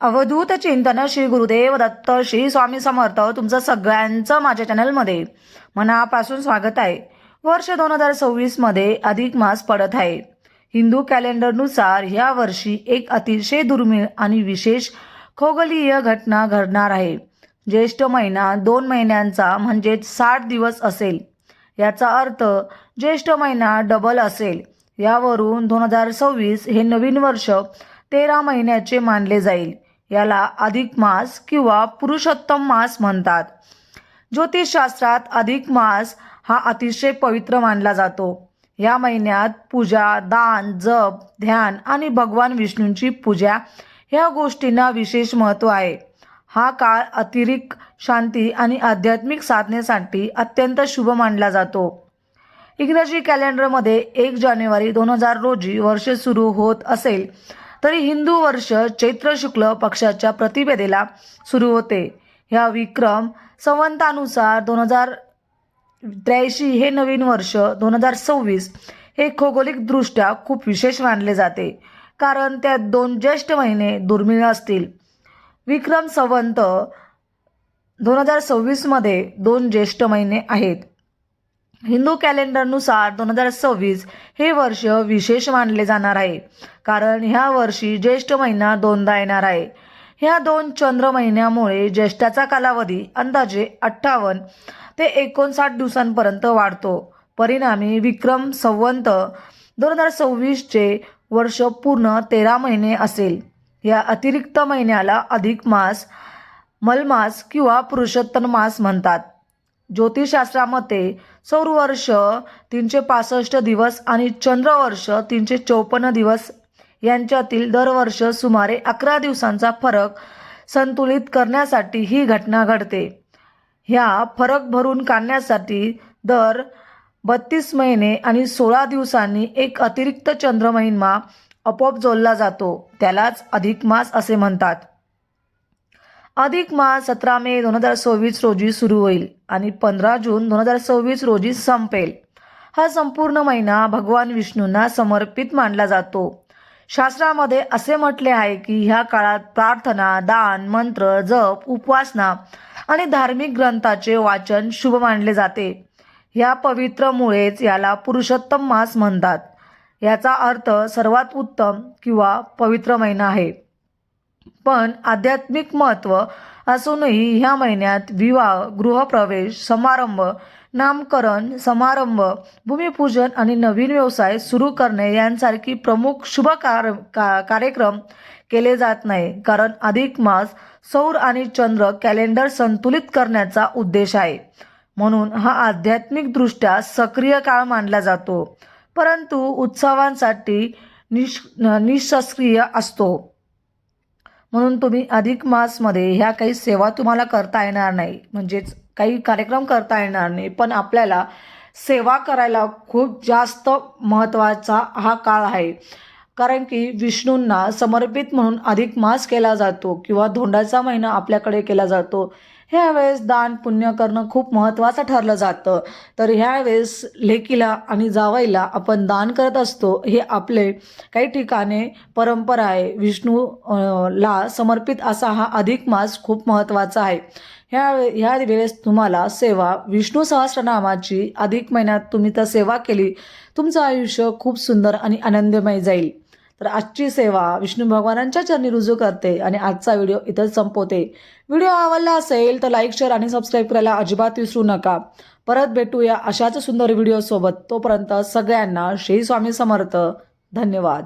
अवधूत चिंतन श्री गुरुदेव दत्त श्री स्वामी समर्थ तुमचं सगळ्यांचं माझ्या चॅनलमध्ये. मनापासून स्वागत आहे. वर्ष दोन हजार सव्वीसमध्ये अधिक मास पडत आहे. हिंदू कॅलेंडरनुसार या वर्षी एक अतिशय दुर्मिळ आणि विशेष खगोलीय घटना घडणार आहे. ज्येष्ठ महिना दोन महिन्यांचा म्हणजेच साठ दिवस असेल. याचा अर्थ ज्येष्ठ महिना डबल असेल. यावरून दोन हजार सव्वीस हे नवीन वर्ष तेरा महिन्याचे मानले जाईल. याला अधिक मास किंवा पुरुषोत्तम मास म्हणतात. ज्योतिषशास्त्रात अधिक मास हा अतिशय पवित्र मानला जातो. या महिन्यात पूजा दान जप ध्यान आणि भगवान विष्णूंची पूजा ह्या गोष्टींना विशेष महत्त्व आहे. हा काळ अतिरिक्त शांती आणि आध्यात्मिक साधनेसाठी अत्यंत शुभ मानला जातो. इंग्रजी कॅलेंडरमध्ये एक जानेवारी दोन हजार रोजी वर्ष सुरू होत असेल. तरी हिंदू वर्ष चैत्र शुक्ल पक्षाच्या प्रतिपदेला सुरू होते. ह्या विक्रम संवंतानुसार दोन हजार त्र्याऐंशी हे नवीन वर्ष दोन हजार सव्वीस हे खगोलिकदृष्ट्या खूप विशेष मानले जाते. कारण त्यात दोन ज्येष्ठ महिने दुर्मिळ असतील. विक्रम संवंत दोन हजार सव्वीसमध्ये दोन ज्येष्ठ महिने आहेत. हिंदू कॅलेंडरनुसार दोन हजार सव्वीस हे वर्ष विशेष मानले जाणार आहे. कारण ह्या वर्षी ज्येष्ठ महिना दोनदा येणार आहे. ह्या दोन चंद्र महिन्यामुळे ज्येष्ठाचा कालावधी अंदाजे अठ्ठावन्न ते एकोणसाठ दिवसांपर्यंत वाढतो. परिणामी विक्रम संवंत दोन हजार सव्वीसचे वर्ष पूर्ण तेरा महिने असेल. या अतिरिक्त महिन्याला अधिक मास मलमास किंवा पुरुषोत्तम मास म्हणतात. ज्योतिषशास्त्रामध्ये सौरवर्ष तीनशे पासष्ट दिवस आणि चंद्रवर्ष तीनशे चौपन्न दिवस यांच्यातील दरवर्ष सुमारे अकरा दिवसांचा फरक संतुलित करण्यासाठी ही घटना घडते. ह्या फरक भरून काढण्यासाठी दर बत्तीस महिने आणि सोळा दिवसांनी एक अतिरिक्त चंद्रमहिमा आपोआप जोडला जातो. त्यालाच अधिक मास असे म्हणतात. अधिक मास सतरा मे दोन हजार सव्वीस रोजी सुरू होईल आणि पंधरा जून दोन हजार सव्वीस रोजी संपेल. हा संपूर्ण महिना भगवान विष्णूंना समर्पित मानला जातो. शास्त्रामध्ये असे म्हटले आहे की ह्या काळात प्रार्थना दान मंत्र जप उपासना आणि धार्मिक ग्रंथाचे वाचन शुभ मानले जाते. या पवित्रमुळेच याला पुरुषोत्तम मास म्हणतात. याचा अर्थ सर्वात उत्तम किंवा पवित्र महिना आहे. पण आध्यात्मिक महत्त्व असूनही ह्या महिन्यात विवाह गृहप्रवेश समारंभ नामकरण समारंभ भूमिपूजन आणि नवीन व्यवसाय सुरू करणे यांसारखी प्रमुख शुभ कार का कार्यक्रम केले जात नाही. कारण अधिक मास सौर आणि चंद्र कॅलेंडर संतुलित करण्याचा उद्देश आहे. म्हणून हा आध्यात्मिकदृष्ट्या सक्रिय काळ मानला जातो. परंतु उत्सवांसाठी निष निशस्क्रिय असतो. म्हणून तुम्ही अधिक मासमध्ये ह्या काही सेवा तुम्हाला करता येणार नाही. म्हणजेच काही कार्यक्रम करता येणार नाही. पण आपल्याला सेवा करायला खूप जास्त महत्त्वाचा हा काळ आहे. कारण की विष्णूंना समर्पित म्हणून अधिक मास केला जातो किंवा धोंडाचा महिना आपल्याकडे केला जातो. ह्यावेळेस दान पुण्य करणं खूप महत्त्वाचं ठरलं जातं. तर ह्यावेळेस लेकीला आणि जावईला आपण दान करत असतो. हे आपले काही ठिकाणे परंपरा आहे. विष्णू ला समर्पित असा हा अधिक मास खूप महत्त्वाचा आहे. ह्या ह्या वेळेस तुम्हाला सेवा विष्णू सहस्रनामाची अधिक महिन्यात तुम्ही तर सेवा केली. तुमचं आयुष्य खूप सुंदर आणि आनंदमय जाईल. तर आजची सेवा विष्णू भगवानांच्या चरणी रुजू करते आणि आजचा व्हिडिओ इथंच संपवते. व्हिडिओ आवडला असेल तर लाईक शेअर आणि सबस्क्राईब करायला अजिबात विसरू नका. परत भेटूया अशाच सुंदर व्हिडिओसोबत. तोपर्यंत सगळ्यांना श्री स्वामी समर्थ. धन्यवाद.